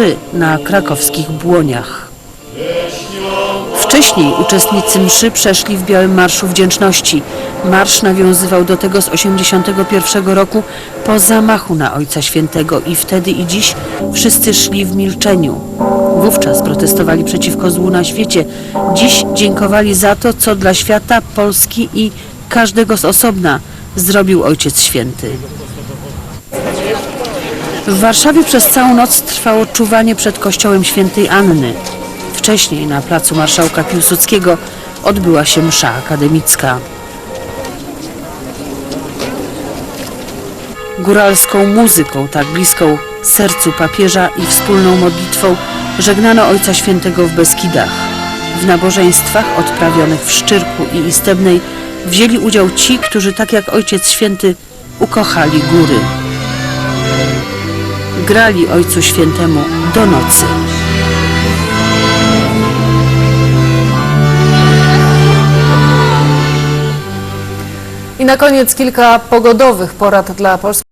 mszy na krakowskich błoniach. Wcześniej uczestnicy mszy przeszli w Białym Marszu Wdzięczności. Marsz nawiązywał do tego z 81 roku po zamachu na Ojca Świętego i wtedy i dziś wszyscy szli w milczeniu. Wówczas protestowali przeciwko złu na świecie. Dziś dziękowali za to, co dla świata, Polski i każdego z osobna zrobił Ojciec Święty. W Warszawie przez całą noc trwało czuwanie przed kościołem świętej Anny. Wcześniej na placu Marszałka Piłsudskiego odbyła się msza akademicka. Góralską muzyką, tak bliską sercu papieża i wspólną modlitwą żegnano Ojca Świętego w Beskidach. W nabożeństwach odprawionych w Szczyrku i Istebnej wzięli udział ci, którzy tak jak Ojciec Święty ukochali góry. Grali Ojcu Świętemu do nocy. I na koniec kilka pogodowych porad dla polskich.